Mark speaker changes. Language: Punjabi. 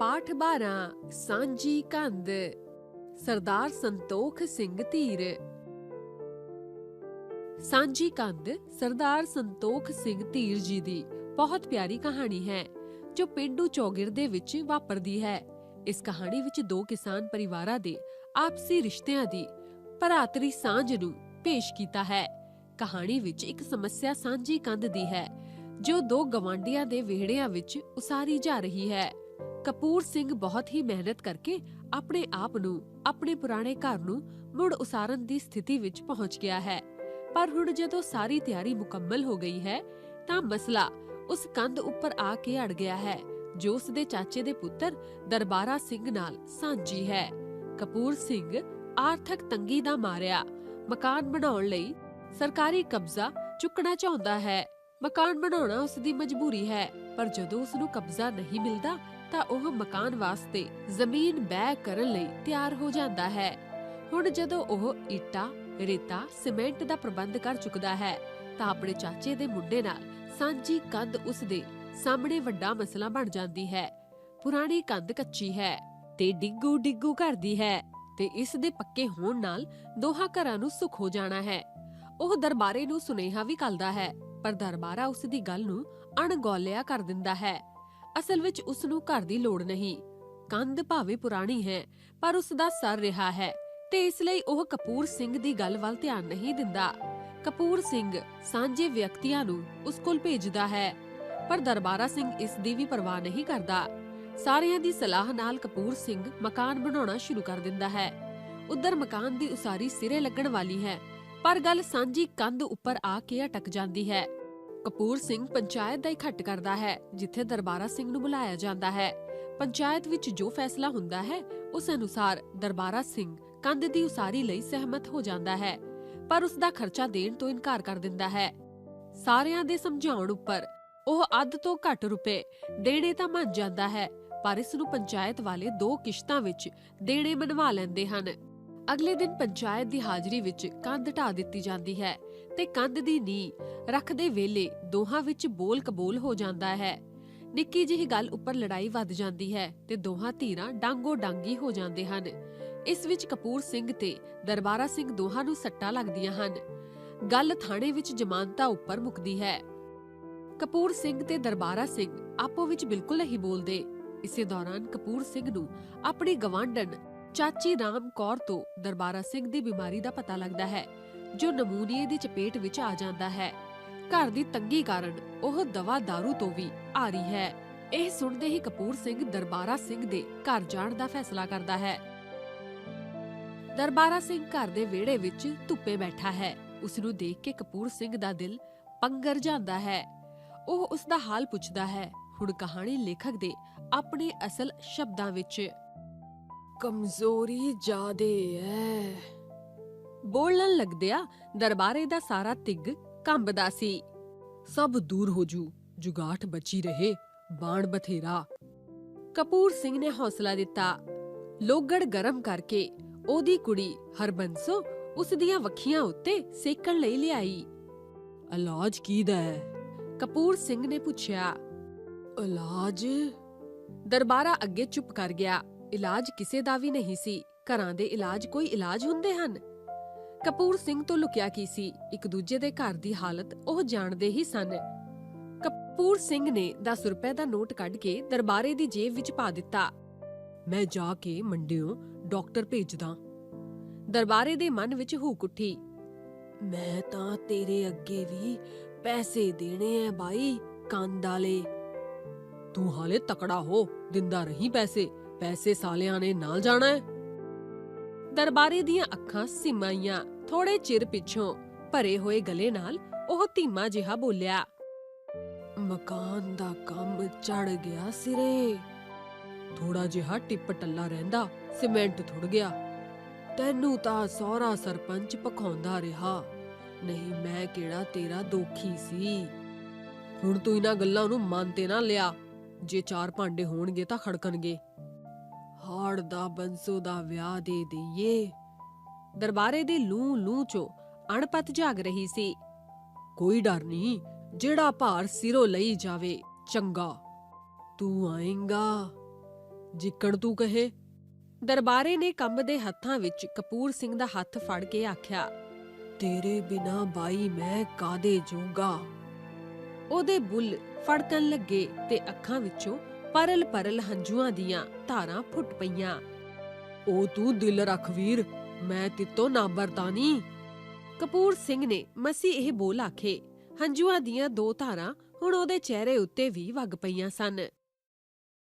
Speaker 1: ਪਾਠ 12 ਸਾਂਝੀ ਕੰਧ, ਸਰਦਾਰ ਸੰਤੋਖ ਸਿੰਘ ਧੀਰ। ਸਾਂਝੀ ਕੰਧ, ਸਰਦਾਰ ਸੰਤੋਖ ਸਿੰਘ ਧੀਰ ਜੀ ਦੀ ਬਹੁਤ ਪਿਆਰੀ ਕਹਾਣੀ ਹੈ, ਜੋ ਪਿੰਡੂ ਚੌਗਿਰ ਦੇ ਵਿੱਚ ਵਾਪਰਦੀ ਹੈ। ਇਸ ਕਹਾਣੀ ਵਿੱਚ ਦੋ ਕਿਸਾਨ ਪਰਿਵਾਰਾਂ ਦੇ ਆਪਸੀ ਰਿਸ਼ਤਿਆਂ ਦੀ ਭਰਾਤਰੀ ਸਾਂਝ ਨੂੰ ਪੇਸ਼ ਕੀਤਾ ਹੈ। ਕਹਾਣੀ ਵਿੱਚ ਇੱਕ ਸਮੱਸਿਆ ਸਾਂਝੀ ਕੰਧ ਦੀ ਹੈ, ਜੋ ਦੋ ਗਵਾਂਡੀਆਂ ਦੇ ਵਿਹੜਿਆਂ ਵਿੱਚ ਉਸਾਰੀ ਜਾ ਰਹੀ ਹੈ। ਕਪੂਰ ਸਿੰਘ ਬਹੁਤ ਹੀ ਮਿਹਨਤ ਕਰਕੇ ਆਪਣੇ ਆਪ ਨੂੰ, ਆਪਣੇ ਪੁਰਾਣੇ ਘਰ ਨੂੰ ਮੁੜ ਉਸਾਰਨ ਦੀ ਸਥਿਤੀ ਵਿੱਚ ਪਹੁੰਚ ਗਿਆ ਹੈ। ਪਰ ਹੁਣ ਜਦੋਂ ਸਾਰੀ ਤਿਆਰੀ ਮੁਕੰਮਲ ਹੋ ਗਈ ਹੈ, ਤਾਂ ਮਸਲਾ ਉਸ ਕੰਧ ਉੱਪਰ ਆ ਕੇ ਅੜ ਗਿਆ ਹੈ, ਜੋ ਉਸ ਦੇ ਚਾਚੇ ਦੇ ਪੁੱਤਰ ਦਰਬਾਰਾ ਸਿੰਘ ਨਾਲ ਸਾਂਝੀ ਹੈ। ਕਪੂਰ ਸਿੰਘ ਆਰਥਿਕ ਤੰਗੀ ਦਾ ਮਾਰਿਆ। ਮਕਾਨ ਬਣਾਉਣ ਲਈ ਸਰਕਾਰੀ ਕਬਜ਼ਾ ਚੁੱਕਣਾ ਚਾਹੁੰਦਾ ਹੈ। ਮਕਾਨ ਬਣਾਉਣਾ ਉਸ ਦੀ ਮਜਬੂਰੀ ਹੈ, ਪਰ ਜਦੋਂ ਉਸ ਨੂੰ ਕਬਜ਼ਾ ਨਹੀਂ ਮਿਲਦਾ ਤਾਂ ਉਹ ਮਕਾਨ ਵਾਸਤੇ ਜ਼ਮੀਨ ਬੈ ਕਰਨ ਲਈ ਤਿਆਰ ਹੋ ਜਾਂਦਾ ਹੈ। ਹੁਣ ਜਦੋਂ ਉਹ ਇੱਟਾਂ, ਰੇਤਾ, ਸੀਮੈਂਟ ਦਾ ਪ੍ਰਬੰਧ ਕਰ ਚੁੱਕਦਾ ਹੈ, ਤਾਂ ਆਪਣੇ ਚਾਚੇ ਦੇ ਮੁੰਡੇ ਨਾਲ ਸਾਂਝੀ ਕੰਧ ਉਸ ਦੇ ਸਾਹਮਣੇ ਵੱਡਾ ਮਸਲਾ ਬਣ ਜਾਂਦੀ ਹੈ। ਪੁਰਾਣੀ ਕੰਧ ਕੱਚੀ ਹੈ ਤੇ ਡਿੱਗੂ ਡਿੱਗੂ ਕਰਦੀ ਹੈ ਤੇ ਇਸ ਦੇ ਪੱਕੇ ਹੋਣ ਨਾਲ ਦੋਹਾਂ ਘਰਾਂ ਨੂੰ ਸੁਖ ਹੋ ਜਾਣਾ ਹੈ। ਉਹ ਦਰਬਾਰੇ ਨੂੰ ਸੁਨੇਹਾ ਵੀ ਕੱਲਦਾ ਹੈ, ਪਰ ਦਰਬਾਰਾ ਉਸ ਦੀ ਗੱਲ ਨੂੰ ਅਣਗੌਲਿਆ ਕਰ ਦਿੰਦਾ ਹੈ। ਅਸਲ ਵਿੱਚ ਉਸ ਨੂੰ ਘਰ ਦੀ ਲੋੜ ਨਹੀਂ। ਕੰਧ ਭਾਵੇਂ ਪੁਰਾਣੀ ਹੈ, ਪਰ ਉਸ ਦਾ ਸਰ ਰਿਹਾ ਹੈ ਤੇ ਇਸ ਲਈ ਉਹ ਕਪੂਰ ਸਿੰਘ ਦੀ ਗੱਲ ਵੱਲ ਧਿਆਨ ਨਹੀਂ ਦਿੰਦਾ। ਕਪੂਰ ਸਿੰਘ ਸਾਂਝੇ ਵਿਅਕਤੀਆਂ ਨੂੰ ਉਸ ਕੋਲ ਭੇਜਦਾ ਹੈ, ਪਰ ਦਰਬਾਰਾ ਸਿੰਘ ਇਸ ਦੀ ਵੀ ਪਰਵਾਹ ਨਹੀਂ ਕਰਦਾ। ਸਾਰਿਆਂ ਦੀ ਸਲਾਹ ਨਾਲ ਕਪੂਰ ਸਿੰਘ ਮਕਾਨ ਬਣਾਉਣਾ ਸ਼ੁਰੂ ਕਰ ਦਿੰਦਾ ਹੈ। ਉਧਰ ਮਕਾਨ ਦੀ ਉਸਾਰੀ ਸਿਰੇ ਲੱਗਣ ਵਾਲੀ ਹੈ, ਪਰ ਗੱਲ ਸਾਂਝੀ ਕੰਧ ਉੱਪਰ ਆ ਕੇ ਅਟਕ ਜਾਂਦੀ ਹੈ। ਕਪੂਰ ਸਿੰਘ ਪੰਚਾਇਤ ਦਾ ਇਕੱਠ ਕਰਦਾ ਹੈ, ਜਿੱਥੇ ਦਰਬਾਰਾ ਸਿੰਘ ਨੂੰ ਬੁਲਾਇਆ ਜਾਂਦਾ ਹੈ। ਪੰਚਾਇਤ ਵਿੱਚ ਜੋ ਫੈਸਲਾ ਹੁੰਦਾ ਹੈ, ਉਸ ਅਨੁਸਾਰ ਦਰਬਾਰਾ ਸਿੰਘ ਕੰਧ ਦੀ ਉਸਾਰੀ ਲਈ ਸਹਿਮਤ ਹੋ ਜਾਂਦਾ ਹੈ, ਪਰ ਉਸ ਦਾ ਖਰਚਾ ਦੇਣ ਤੋਂ ਇਨਕਾਰ ਕਰ ਦਿੰਦਾ ਹੈ। ਸਾਰਿਆਂ ਦੇ ਸਮਝਾਉਣ ਉੱਪਰ ਉਹ ਅੱਧ ਤੋਂ ਘੱਟ ਰੁਪਏ ਦੇਣੇ ਤਾਂ ਮੰਨ ਜਾਂਦਾ ਹੈ, ਪਰ ਇਸ ਨੂੰ ਪੰਚਾਇਤ ਵਾਲੇ ਦੋ ਕਿਸ਼ਤਾਂ ਵਿੱਚ ਦੇਣੇ ਮਨਵਾ ਲੈਂਦੇ ਹਨ। ਅਗਲੇ ਦਿਨ ਪੰਚਾਇਤ ਦੀ ਹਾਜ਼ਰੀ ਵਿੱਚ ਕੰਧ ਢਾ ਦਿੱਤੀ ਜਾਂਦੀ ਹੈ ਤੇ ਕੰਧ ਦੀ ਨੀਂਹ ਰੱਖਦੇ ਵੇਲੇ ਦੋਹਾਂ ਵਿੱਚ ਬੋਲ ਕਬੋਲ ਹੋ ਜਾਂਦਾ ਹੈ। ਨਿੱਕੀ ਜਿਹੀ ਗੱਲ ਉੱਪਰ ਲੜਾਈ ਵੱਧ ਜਾਂਦੀ ਹੈ ਤੇ ਦੋਹਾਂ ਧੀਰਾਂ ਡਾਂਗੋ ਡਾਂਗੀ ਹੋ ਜਾਂਦੇ ਹਨ। ਇਸ ਵਿੱਚ ਕਪੂਰ ਸਿੰਘ ਤੇ ਦਰਬਾਰਾ ਸਿੰਘ ਦੋਹਾਂ ਨੂੰ ਸੱਟਾਂ ਲੱਗਦੀਆਂ ਹਨ। ਗੱਲ ਥਾਣੇ ਵਿੱਚ ਜ਼ਮਾਨਤਾਂ ਉੱਪਰ ਮੁਕਦੀ ਹੈ। ਕਪੂਰ ਸਿੰਘ ਤੇ ਦਰਬਾਰਾ ਸਿੰਘ ਆਪੋ ਵਿੱਚ ਬਿਲਕੁਲ ਨਹੀਂ ਬੋਲਦੇ। ਇਸੇ ਦੌਰਾਨ ਕਪੂਰ ਸਿੰਘ ਨੂੰ ਆਪਣੀ ਗਵਾਂਢਣ ਚਾਚੀ ਰਾਮ ਕੌਰ ਤੋਂ ਦਰਬਾਰਾ ਸਿੰਘ ਦੀ ਬਿਮਾਰੀ ਦਾ ਪਤਾ ਲੱਗਦਾ ਹੈ, ਜੋ ਨਮੂਨੀਏ ਦੀ ਚਪੇਟ ਵਿੱਚ ਆ ਜਾਂਦਾ ਹੈ। ਘਰ ਦੀ ਤੰਗੀ ਕਾਰਨ ਉਹ ਦਵਾ दारू ਤੋਂ ਵੀ ਆ ਰਹੀ ਹੈ। ਇਹ ਸੁਣਦੇ ਹੀ ਕਪੂਰ ਸਿੰਘ ਦਰਬਾਰਾ ਸਿੰਘ ਦੇ ਘਰ ਜਾਣ ਦਾ ਫੈਸਲਾ ਕਰਦਾ ਹੈ। ਦਰਬਾਰਾ ਸਿੰਘ ਘਰ ਦੇ ਵਿਹੜੇ ਵਿੱਚ ਧੁੱਪੇ ਬੈਠਾ ਹੈ। ਉਸ ਨੂੰ ਦੇਖ ਕੇ ਕਪੂਰ ਸਿੰਘ ਦਾ ਦਿਲ ਪੰਗਰ ਜਾਂਦਾ ਹੈ। ਉਹ ਉਸ ਦਾ ਹਾਲ ਪੁੱਛਦਾ ਹੈ। ਹੁਣ ਕਹਾਣੀ ਲੇਖਕ ਦੇ ਆਪਣੇ ਅਸਲ ਸ਼ਬਦਾਂ ਵਿੱਚ ਕਮਜ਼ੋਰੀ ਜਾਦੇ ਹੈ ਬੋਲਣ ਲੱਗਦਿਆ ਦਰਬਾਰੇ ਦਾ ਸਾਰਾ ਤਿੱਗ ਕੰਬਦਾ ਸੀ। ਸਭ ਦੂਰ ਹੋ ਜੂ ਜੁਗਾਠ ਬਚੀ ਰਹੇ ਬਾਣ ਬਥੇਰਾ। ਕਪੂਰ ਸਿੰਘ ਨੇ ਹੌਸਲਾ ਦਿੱਤਾ। ਲੋਗੜ ਗਰਮ ਕਰਕੇ ਉਹਦੀ ਕੁੜੀ ਹਰਬੰਸੋ ਉਸ ਦੀਆਂ ਵੱਖੀਆਂ ਉੱਤੇ ਸੇਕਣ ਲਈ ਲਿਆਈ। ਇਲਾਜ ਕੀਦਾ ਹੈ ਕਪੂਰ ਸਿੰਘ ਨੇ ਪੁੱਛਿਆ। ਇਲਾਜ ਦਰਬਾਰਾ ਅੱਗੇ ਚੁੱਪ ਕਰ ਗਿਆ। ਇਲਾਜ ਕਿਸੇ ਦਾ ਵੀ ਨਹੀਂ ਸੀ। ਘਰਾਂ ਦੇ ਇਲਾਜ ਕੋਈ ਇਲਾਜ ਹੁੰਦੇ ਹਨ? ਕਪੂਰ ਸਿੰਘ ਤੋਂ ਲੁਕਿਆ ਕੀ ਸੀ? ਇੱਕ ਦੂਜੇ ਦੇ ਘਰ ਦੀ ਹਾਲਤ ਉਹ ਜਾਣਦੇ ਹੀ ਸਨ। ਕਪੂਰ ਸਿੰਘ ਨੇ 10 ਰੁਪਏ ਦਾ ਨੋਟ ਕੱਢ ਕੇ ਦਰਬਾਰੇ ਦੀ ਜੇਬ ਵਿੱਚ ਪਾ ਦਿੱਤਾ। ਮੈਂ ਜਾ ਕੇ ਮੰਡਿਓ, ਡਾਕਟਰ ਭੇਜਦਾ ਦਰਬਾਰੇ ਦੇ ਮਨ ਵਿੱਚ ਹੂਕ ਉੱਠੀ। ਮੈਂ ਤਾਂ ਤੇਰੇ ਅੱਗੇ ਵੀ ਪੈਸੇ ਦੇਣੇ ਐ ਬਾਈ, ਕੰਦ ਵਾਲੇ ਤੂੰ ਹਾਲੇ ਤਕੜਾ ਹੋ, ਦਿੰਦਾ ਰਹੀ ਪੈਸੇ। ਪੈਸੇ ਸਾਲਿਆਂ ਨੇ ਨਾਲ ਜਾਣਾ ਹੈ? ਦਰਬਾਰੇ ਦੀਆਂ ਅੱਖਾਂ ਸਿਮਾਈਆਂ ਥੋੜੇ ਚਿਰ ਪਿੱਛੋਂ ਭਰੇ ਹੋਏ ਗਲੇ ਨਾਲ ਉਹ ਧੀਮਾ ਜਿਹਾ ਬੋਲਿਆ, ਮਕਾਨ ਦਾ ਕੰਮ ਚੜ ਗਿਆ ਸਿਰੇ। ਥੋੜਾ ਜਿਹਾ ਟਿੱਪ ਟੱਲਾ ਰਹਿੰਦਾ, ਸੀਮੈਂਟ ਥੁੜ ਗਿਆ। ਤੈਨੂੰ ਤਾਂ ਸਹੁਰਾ ਸਰਪੰਚ ਪਖਾਉਂਦਾ ਰਿਹਾ। ਨਹੀਂ, ਮੈਂ ਕਿਹੜਾ ਤੇਰਾ ਦੋਖੀ ਸੀ। ਹੁਣ ਤੂੰ ਇਹਨਾਂ ਗੱਲਾਂ ਨੂੰ ਮਨ ਤੇ ਨਾ ਲਿਆ। ਜੇ ਚਾਰ ਭਾਂਡੇ ਹੋਣਗੇ ਤਾਂ ਖੜਕਣਗੇ। ਹਾੜ ਦਾ ਬੰਸੋ ਦਾ ਵਿਆਹ ਦੇ ਦਈਏ। ਦਰਬਾਰੇ ਦੇ ਲੂ ਲੂ ਚੋਂ ਅਣਪਤ ਜਾਗ ਰਹੀ ਸੀ। ਕੋਈ ਡਰ ਨਹੀਂ, ਜਿਹੜਾ ਭਾਰ ਸਿਰੋਂ ਲਈ ਜਾਵੇ, ਚੰਗਾ। ਤੂੰ ਆਏਂਗਾ। ਜਿੱਕਣ ਤੂੰ ਕਹੇ। ਦਰਬਾਰੇ ਨੇ ਕੰਬ ਦੇ ਹੱਥਾਂ ਵਿੱਚ ਕਪੂਰ ਸਿੰਘ ਦਾ ਹੱਥ ਫੜ ਕੇ ਆਖਿਆ, ਤੇਰੇ ਬਿਨਾ ਬਾਈ ਮੈਂ ਕਾਦੇ ਜੂਗਾ? ਉਹਦੇ ਬੁੱਲ ਫੜਕਣ ਲੱਗੇ ਤੇ ਅੱਖਾਂ ਵਿੱਚੋਂ ਪਰਲ ਪਰਲ ਹੰਝੂਆਂ ਦੀਆਂ ਧਾਰਾਂ ਫੁੱਟ ਪਈਆਂ। ਉਹ ਤੂੰ ਦਿਲ ਰੱਖ ਵੀਰ, ਮੈਂ ਤਿੱਤੋਂ ਨਾ। ਬਰਦਾਨੀ ਕਪੂਰ ਸਿੰਘ ਨੇ ਮਸੀ ਇਹ ਬੋਲ ਆਖੇ, ਹੰਝੂਆਂ ਦੀਆਂ ਦੋ ਧਾਰਾਂ ਹੁਣ ਉਹਦੇ ਚਿਹਰੇ ਉੱਤੇ ਵੀ ਵਗ ਪਈਆਂ ਸਨ।